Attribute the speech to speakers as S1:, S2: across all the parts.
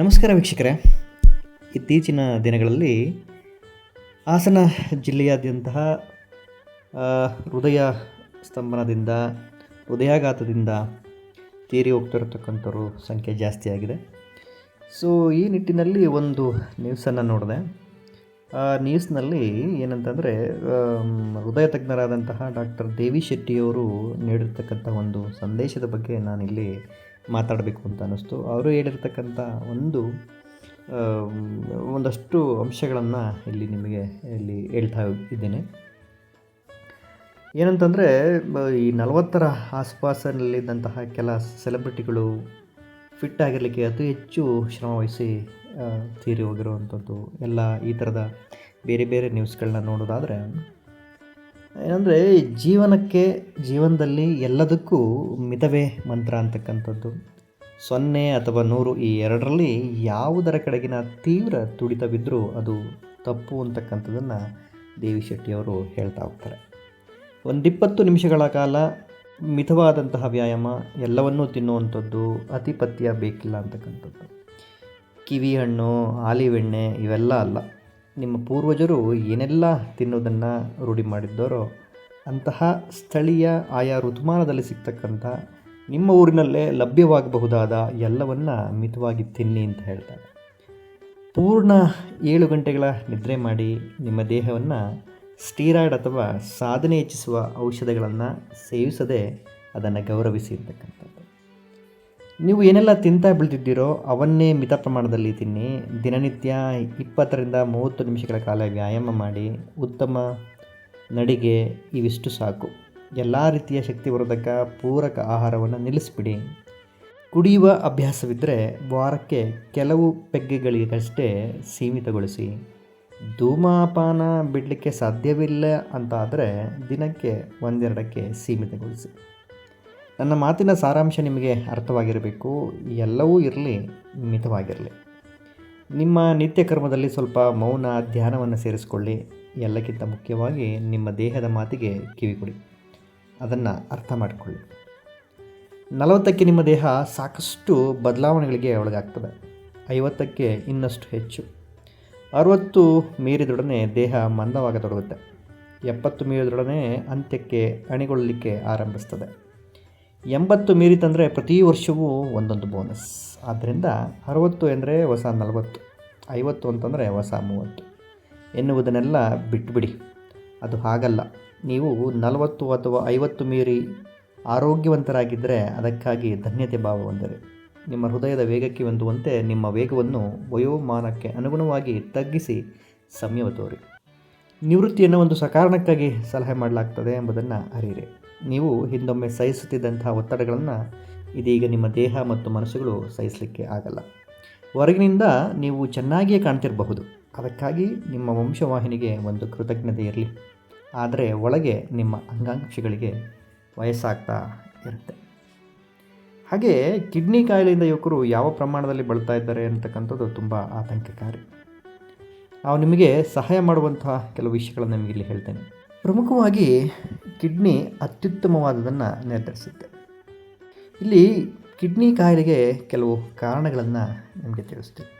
S1: ನಮಸ್ಕಾರ ವೀಕ್ಷಕರೇ. ಇತ್ತೀಚಿನ ದಿನಗಳಲ್ಲಿ ಹಾಸನ ಜಿಲ್ಲೆಯಾದ್ಯಂತಹ ಹೃದಯ ಸ್ತಂಭನದಿಂದ, ಹೃದಯಾಘಾತದಿಂದ ತೀರಿ ಹೋಗ್ತಿರತಕ್ಕಂಥವ್ರ ಸಂಖ್ಯೆ ಜಾಸ್ತಿ ಆಗಿದೆ. ಸೊ ಈ ನಿಟ್ಟಿನಲ್ಲಿ ಒಂದು ನ್ಯೂಸನ್ನು ನೋಡಿದೆ. ಆ ನ್ಯೂಸ್ನಲ್ಲಿ ಏನಂತಂದರೆ ಹೃದಯ ತಜ್ಞರಾದಂತಹ ಡಾಕ್ಟರ್ ದೇವಿ ಶೆಟ್ಟಿಯವರು ನೀಡಿರ್ತಕ್ಕಂಥ ಒಂದು ಸಂದೇಶದ ಬಗ್ಗೆ ನಾನಿಲ್ಲಿ ಮಾತಾಡಬೇಕು ಅಂತ ಅನ್ನಿಸ್ತು. ಅವರು ಹೇಳಿರ್ತಕ್ಕಂಥ ಒಂದು ಒಂದಷ್ಟು ಅಂಶಗಳನ್ನು ಇಲ್ಲಿ ನಿಮಗೆ ಇಲ್ಲಿ ಹೇಳ್ತಾ ಇದ್ದೇನೆ. ಏನಂತಂದರೆ ಈ ನಲವತ್ತರ ಆಸ್ಪಾಸಿನಲ್ಲಿದ್ದಂತಹ ಕೆಲ ಸೆಲೆಬ್ರಿಟಿಗಳು ಫಿಟ್ ಆಗಿರಲಿಕ್ಕೆ ಅತಿ ಹೆಚ್ಚು ಶ್ರಮವಹಿಸಿ ವಹಿಸಿ ತೀರಿ ಹೋಗಿರುವಂಥದ್ದು. ಎಲ್ಲ ಈ ಥರದ ಬೇರೆ ಬೇರೆ ನ್ಯೂಸ್ಗಳನ್ನ ನೋಡೋದಾದರೆ ಏನಂದರೆ ಜೀವನಕ್ಕೆ, ಜೀವನದಲ್ಲಿ ಎಲ್ಲದಕ್ಕೂ ಮಿತವೇ ಮಂತ್ರ ಅಂತಕ್ಕಂಥದ್ದು. ಸೊನ್ನೆ ಅಥವಾ ನೂರು ಈ ಎರಡರಲ್ಲಿ ಯಾವುದರ ಕಡೆಗಿನ ತೀವ್ರ ತುಡಿತವಿದ್ದರೂ ಅದು ತಪ್ಪು ಅಂತಕ್ಕಂಥದ್ದನ್ನು ದೇವಿ ಶೆಟ್ಟಿಯವರು ಹೇಳ್ತಾ ಹೋಗ್ತಾರೆ. ಒಂದಿಪ್ಪತ್ತು ನಿಮಿಷಗಳ ಕಾಲ ಮಿತವಾದಂತಹ ವ್ಯಾಯಾಮ, ಎಲ್ಲವನ್ನೂ ತಿನ್ನುವಂಥದ್ದು, ಅತಿಪತ್ಯ ಬೇಕಿಲ್ಲ ಅಂತಕ್ಕಂಥದ್ದು. ಕಿವಿ ಹಣ್ಣು ಆಲಿವೆಣ್ಣೆ ಇವೆಲ್ಲ ಅಲ್ಲ. ನಿಮ್ಮ ಪೂರ್ವಜರು ಏನೆಲ್ಲ ತಿನ್ನೋದನ್ನು ರೂಢಿ ಮಾಡಿದ್ದಾರೋ ಅಂತಹ ಸ್ಥಳೀಯ ಆಯಾ ಋತುಮಾನದಲ್ಲಿ ಸಿಗ್ತಕ್ಕಂಥ ನಿಮ್ಮ ಊರಿನಲ್ಲೇ ಲಭ್ಯವಾಗಬಹುದಾದ ಎಲ್ಲವನ್ನು ಮಿತವಾಗಿ ತಿನ್ನಿ ಅಂತ ಹೇಳ್ತಾರೆ. ಪೂರ್ಣ ಏಳು ಗಂಟೆಗಳ ನಿದ್ರೆ ಮಾಡಿ ನಿಮ್ಮ ದೇಹವನ್ನು ಸ್ಟೀರಾಯ್ಡ್ ಅಥವಾ ಸಾಧನೆ ಹೆಚ್ಚಿಸುವ ಔಷಧಗಳನ್ನು ಸೇವಿಸದೆ ಅದನ್ನು ಗೌರವಿಸಿ ಅಂತಕ್ಕಂಥದ್ದು. ನೀವು ಏನೆಲ್ಲ ತಿಂತಾ ಬೆಳೆದಿದ್ದೀರೋ ಅವನ್ನೇ ಮಿತ ಪ್ರಮಾಣದಲ್ಲಿ ತಿನ್ನಿ. ದಿನನಿತ್ಯ ಇಪ್ಪತ್ತರಿಂದ ಮೂವತ್ತು ನಿಮಿಷಗಳ ಕಾಲ ವ್ಯಾಯಾಮ ಮಾಡಿ, ಉತ್ತಮ ನಡಿಗೆ, ಇವಿಷ್ಟು ಸಾಕು. ಎಲ್ಲ ರೀತಿಯ ಶಕ್ತಿವರ್ಧಕ ಪೂರಕ ಆಹಾರವನ್ನು ನಿಲ್ಲಿಸಿಬಿಡಿ. ಕುಡಿಯುವ ಅಭ್ಯಾಸವಿದ್ದರೆ ವಾರಕ್ಕೆ ಕೆಲವು ಪೆಗ್ಗೆಗಳಿಗಷ್ಟೇ ಸೀಮಿತಗೊಳಿಸಿ. ಧೂಮಪಾನ ಬಿಡಲಿಕ್ಕೆ ಸಾಧ್ಯವಿಲ್ಲ ಅಂತ ಆದರೆ ದಿನಕ್ಕೆ ಒಂದೆರಡಕ್ಕೆ ಸೀಮಿತಗೊಳಿಸಿ. ನನ್ನ ಮಾತಿನ ಸಾರಾಂಶ ನಿಮಗೆ ಅರ್ಥವಾಗಿರಬೇಕು. ಎಲ್ಲವೂ ಇರಲಿ, ಮಿತವಾಗಿರಲಿ. ನಿಮ್ಮ ನಿತ್ಯ ಕರ್ಮದಲ್ಲಿ ಸ್ವಲ್ಪ ಮೌನ, ಧ್ಯಾನವನ್ನು ಸೇರಿಸಿಕೊಳ್ಳಿ. ಎಲ್ಲಕ್ಕಿಂತ ಮುಖ್ಯವಾಗಿ ನಿಮ್ಮ ದೇಹದ ಮಾತಿಗೆ ಕಿವಿ ಕೊಡಿ. ಅದನ್ನು ಅರ್ಥ ಮಾಡಿಕೊಳ್ಳಿ. ನಲವತ್ತಕ್ಕೆ ನಿಮ್ಮ ದೇಹ ಸಾಕಷ್ಟು ಬದಲಾವಣೆಗಳಿಗೆ ಒಳಗಾಗ್ತದೆ. ಐವತ್ತಕ್ಕೆ ಇನ್ನಷ್ಟು ಹೆಚ್ಚು. ಅರುವತ್ತು ಮೀರಿದೊಡನೆ ದೇಹ ಮಂದವಾಗತೊಡಗುತ್ತೆ. ಎಪ್ಪತ್ತು ಮೀರಿದೊಡನೆ ಅಂತ್ಯಕ್ಕೆ ಅಣಿಗೊಳ್ಳಲಿಕ್ಕೆ ಆರಂಭಿಸ್ತದೆ. ಎಂಬತ್ತು ಮೀರಿತಂದರೆ ಪ್ರತಿ ವರ್ಷವೂ ಒಂದೊಂದು ಬೋನಸ್ ಆದ್ದರಿಂದ ಅರವತ್ತು ಎಂದರೆ ಹೊಸ ನಲವತ್ತು, ಐವತ್ತು ಅಂತಂದರೆ ಹೊಸ ಮೂವತ್ತು. ಎನ್ನುವುದನ್ನೆಲ್ಲ ಬಿಟ್ಟುಬಿಡಿ ಅದು ಹಾಗಲ್ಲ. ನೀವು ನಲವತ್ತು ಅಥವಾ ಐವತ್ತು ಮೀರಿ ಆರೋಗ್ಯವಂತರಾಗಿದ್ದರೆ ಅದಕ್ಕಾಗಿ ಧನ್ಯತೆ ಭಾವ ಹೊಂದಿರಿ ನಿಮ್ಮ ಹೃದಯದ ವೇಗಕ್ಕೆ ಹೊಂದುವಂತೆ ನಿಮ್ಮ ವೇಗವನ್ನು ವಯೋಮಾನಕ್ಕೆ ಅನುಗುಣವಾಗಿ ತಗ್ಗಿಸಿ ಸಂಯಮ ತೋರಿ. ನಿವೃತ್ತಿಯನ್ನು ಒಂದು ಸಕಾರಣಕ್ಕಾಗಿ ಸಲಹೆ ಮಾಡಲಾಗ್ತದೆ ಎಂಬುದನ್ನು ಅರಿಯಿರಿ. ನೀವು ಹಿಂದೊಮ್ಮೆ ಸಹಿಸುತ್ತಿದ್ದಂತಹ ಒತ್ತಡಗಳನ್ನು ಇದೀಗ ನಿಮ್ಮ ದೇಹ ಮತ್ತು ಮನಸ್ಸುಗಳು ಸಹಿಸಲಿಕ್ಕೆ ಆಗಲ್ಲ. ಹೊರಗಿನಿಂದ ನೀವು ಚೆನ್ನಾಗಿಯೇ ಕಾಣ್ತಿರಬಹುದು. ಅದಕ್ಕಾಗಿ ನಿಮ್ಮ ವಂಶವಾಹಿನಿಗೆ ಒಂದು ಕೃತಜ್ಞತೆ ಇರಲಿ. ಆದರೆ ಒಳಗೆ ನಿಮ್ಮ ಅಂಗಾಂಶಗಳಿಗೆ ವಯಸ್ಸಾಗ್ತಾ ಇರುತ್ತೆ. ಹಾಗೆ ಕಿಡ್ನಿ ಕಾಯಿಲೆಯಿಂದ ಯುವಕರು ಯಾವ ಪ್ರಮಾಣದಲ್ಲಿ ಬಳಲ್ತಾ ಇದ್ದಾರೆ ಅಂತಕ್ಕಂಥದ್ದು ತುಂಬ ಆತಂಕಕಾರಿ. ನಾವು ನಿಮಗೆ ಸಹಾಯ ಮಾಡುವಂತಹ ಕೆಲವು ವಿಷಯಗಳನ್ನು ನಿಮಗೆ ಇಲ್ಲಿ ಹೇಳ್ತೇನೆ. ಪ್ರಮುಖವಾಗಿ ಕಿಡ್ನಿ ಅತ್ಯುತ್ತಮವಾದದನ್ನು ನಿರ್ಧರಿಸುತ್ತೆ. ಇಲ್ಲಿ ಕಿಡ್ನಿ ಕಾಯಿಲೆಗೆ ಕೆಲವು ಕಾರಣಗಳನ್ನು ನಿಮಗೆ ತಿಳಿಸ್ತೀನಿ.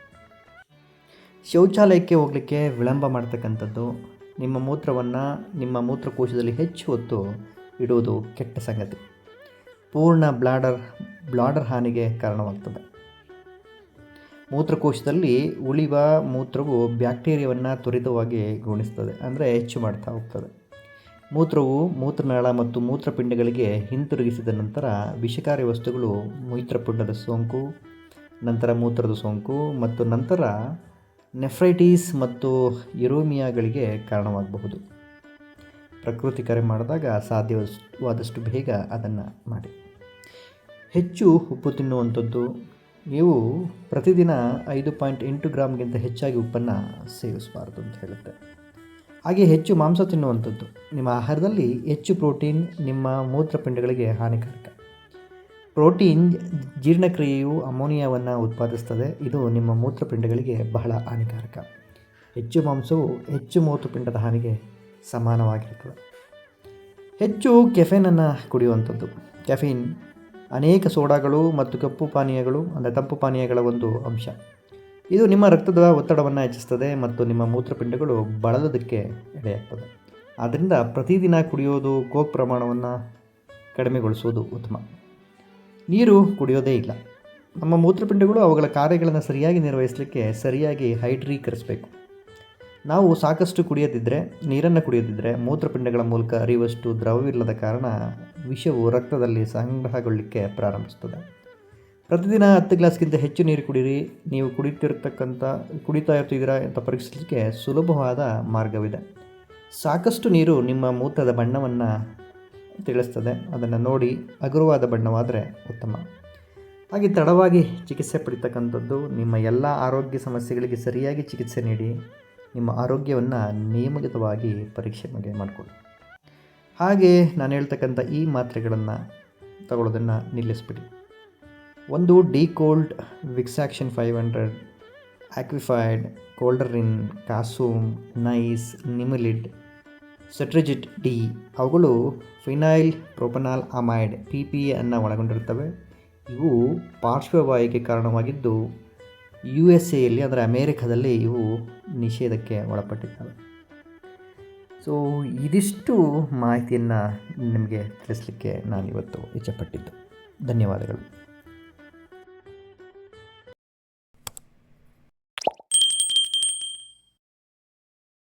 S1: ಶೌಚಾಲಯಕ್ಕೆ ಹೋಗಲಿಕ್ಕೆ ವಿಳಂಬ ಮಾಡ್ತಕ್ಕಂಥದ್ದು, ನಿಮ್ಮ ಮೂತ್ರವನ್ನು ನಿಮ್ಮ ಮೂತ್ರಕೋಶದಲ್ಲಿ ಹೆಚ್ಚು ಹೊತ್ತು ಇಡುವುದು ಕೆಟ್ಟ ಸಂಗತಿ. ಪೂರ್ಣ ಬ್ಲಾಡರ್ ಬ್ಲಾಡರ್ ಹಾನಿಗೆ ಕಾರಣವಾಗ್ತದೆ. ಮೂತ್ರಕೋಶದಲ್ಲಿ ಉಳಿವ ಮೂತ್ರವು ಬ್ಯಾಕ್ಟೀರಿಯಾವನ್ನು ತ್ವರಿತವಾಗಿ ಗುಣಿಸ್ತದೆ, ಅಂದರೆ ಹೆಚ್ಚು ಮಾಡ್ತಾ ಹೋಗ್ತದೆ. ಮೂತ್ರವು ಮೂತ್ರನಾಳ ಮತ್ತು ಮೂತ್ರಪಿಂಡಗಳಿಗೆ ಹಿಂತಿರುಗಿಸಿದ ನಂತರ ವಿಷಕಾರಿ ವಸ್ತುಗಳು ಮೂತ್ರಪಿಂಡದ ಸೋಂಕು, ನಂತರ ಮೂತ್ರದ ಸೋಂಕು ಮತ್ತು ನಂತರ ನೆಫ್ರೈಟಿಸ್ ಮತ್ತು ಯುರೋಮಿಯಾಗಳಿಗೆ ಕಾರಣವಾಗಬಹುದು. ಪ್ರಕೃತಿ ಕರೆ ಮಾಡಿದಾಗ ಸಾಧ್ಯವಾದಷ್ಟು ಬೇಗ ಅದನ್ನು ಮಾಡಿ. ಹೆಚ್ಚು ಉಪ್ಪು ತಿನ್ನುವಂಥದ್ದು ನೀವು ಪ್ರತಿದಿನ ಐದು ಪಾಯಿಂಟ್ ಎಂಟು ಗ್ರಾಮ್ಗಿಂತ ಹೆಚ್ಚಾಗಿ ಉಪ್ಪನ್ನು ಸೇವಿಸಬಾರ್ದು ಅಂತ ಹೇಳುತ್ತೆ. ಹಾಗೆ ಹೆಚ್ಚು ಮಾಂಸ ತಿನ್ನುವಂಥದ್ದು. ನಿಮ್ಮ ಆಹಾರದಲ್ಲಿ ಹೆಚ್ಚು ಪ್ರೋಟೀನ್, ನಿಮ್ಮ ಮೂತ್ರಪಿಂಡಗಳಿಗೆ ಹಾನಿಕಾರಕ. ಪ್ರೋಟೀನ್ ಜೀರ್ಣಕ್ರಿಯೆಯು ಅಮೋನಿಯಾವನ್ನು ಉತ್ಪಾದಿಸ್ತದೆ. ಇದು ನಿಮ್ಮ ಮೂತ್ರಪಿಂಡಗಳಿಗೆ ಬಹಳ ಹಾನಿಕಾರಕ. ಹೆಚ್ಚು ಮಾಂಸವು ಹೆಚ್ಚು ಮೂತ್ರಪಿಂಡದ ಹಾನಿಗೆ ಸಮಾನವಾಗಿರುತ್ತದೆ. ಹೆಚ್ಚು ಕೆಫೆನನ್ನು ಕುಡಿಯುವಂಥದ್ದು. ಕೆಫೀನ್ ಅನೇಕ ಸೋಡಾಗಳು ಮತ್ತು ಕಪ್ಪು ಪಾನೀಯಗಳು, ಅಂದರೆ ತಂಪು ಪಾನೀಯಗಳ ಒಂದು ಅಂಶ. ಇದು ನಿಮ್ಮ ರಕ್ತದ ಒತ್ತಡವನ್ನು ಹೆಚ್ಚಿಸ್ತದೆ ಮತ್ತು ನಿಮ್ಮ ಮೂತ್ರಪಿಂಡಗಳು ಬಳಲೋದಕ್ಕೆ ಎಡೆಯಾಗ್ತದೆ. ಆದ್ದರಿಂದ ಪ್ರತಿದಿನ ಕುಡಿಯೋದು ಕೋಕ್ ಪ್ರಮಾಣವನ್ನು ಕಡಿಮೆಗೊಳಿಸುವುದು ಉತ್ತಮ. ನೀರು ಕುಡಿಯೋದೇ ಇಲ್ಲ. ನಮ್ಮ ಮೂತ್ರಪಿಂಡಗಳು ಅವುಗಳ ಕಾರ್ಯಗಳನ್ನು ಸರಿಯಾಗಿ ನಿರ್ವಹಿಸಲಿಕ್ಕೆ ಸರಿಯಾಗಿ ಹೈಡ್ರೀಕರಿಸಬೇಕು. ನಾವು ಸಾಕಷ್ಟು ಕುಡಿಯದಿದ್ದರೆ ನೀರನ್ನು ಕುಡಿಯದಿದ್ದರೆ ಮೂತ್ರಪಿಂಡಗಳ ಮೂಲಕ ಹರಿಯುವಷ್ಟು ದ್ರವವಿಲ್ಲದ ಕಾರಣ ವಿಷವು ರಕ್ತದಲ್ಲಿ ಸಂಗ್ರಹಗೊಳ್ಳಲಿಕ್ಕೆ ಪ್ರಾರಂಭಿಸ್ತದೆ. ಪ್ರತಿದಿನ ಹತ್ತು ಗ್ಲಾಸ್ಗಿಂತ ಹೆಚ್ಚು ನೀರು ಕುಡೀರಿ. ನೀವು ಕುಡಿತಿರ್ತಕ್ಕಂಥ, ಕುಡಿತಾ ಇರ್ತಿದ್ದೀರಾ ಅಂತ ಪರೀಕ್ಷಿಸಲಿಕ್ಕೆ ಸುಲಭವಾದ ಮಾರ್ಗವಿದೆ. ಸಾಕಷ್ಟು ನೀರು ನಿಮ್ಮ ಮೂತ್ರದ ಬಣ್ಣವನ್ನು ತಿಳಿಸ್ತದೆ. ಅದನ್ನು ನೋಡಿ ಹಗುರವಾದ ಬಣ್ಣವಾದರೆ ಉತ್ತಮ. ಹಾಗೆ ತಡವಾಗಿ ಚಿಕಿತ್ಸೆ ಪಡಿತಕ್ಕಂಥದ್ದು, ನಿಮ್ಮ ಎಲ್ಲ ಆರೋಗ್ಯ ಸಮಸ್ಯೆಗಳಿಗೆ ಸರಿಯಾಗಿ ಚಿಕಿತ್ಸೆ ನೀಡಿ, ನಿಮ್ಮ ಆರೋಗ್ಯವನ್ನು ನಿಯಮಿತವಾಗಿ ಪರೀಕ್ಷೆ ಮಾಡಿ ಮಾಡಿಕೊಳ್ಳಿ. ಹಾಗೆ ನಾನು ಹೇಳ್ತಕ್ಕಂಥ ಈ ಮಾತ್ರೆಗಳನ್ನು ತಗೊಳ್ಳೋದನ್ನು ನಿಲ್ಲಿಸ್ಬಿಡಿ. ಒಂದು D Cold Vicks Action five hundred, Actified Coldarin ಕಾಸೂಮ್, Nise Nimulid ಸೆಟ್ರಿಜಿಟ್ D, ಅವುಗಳು phenyl propanol amide, P P ಅನ್ನು ಒಳಗೊಂಡಿರುತ್ತವೆ. ಇವು ಪಾರ್ಶ್ವವಾಯುಗೆ ಕಾರಣವಾಗಿದ್ದು ಯು ಎಸ್ ಎಯಲ್ಲಿ, ಅಂದರೆ ಅಮೇರಿಕಾದಲ್ಲಿ ಇವು ನಿಷೇಧಕ್ಕೆ ಒಳಪಟ್ಟಿದ್ದಾವೆ. ಸೊ ಇದಿಷ್ಟು ಮಾಹಿತಿಯನ್ನು ನಿಮಗೆ ತಿಳಿಸ್ಲಿಕ್ಕೆ ನಾನಿವತ್ತು ಇಚ್ಛೆಪಟ್ಟಿದ್ದು. ಧನ್ಯವಾದಗಳು.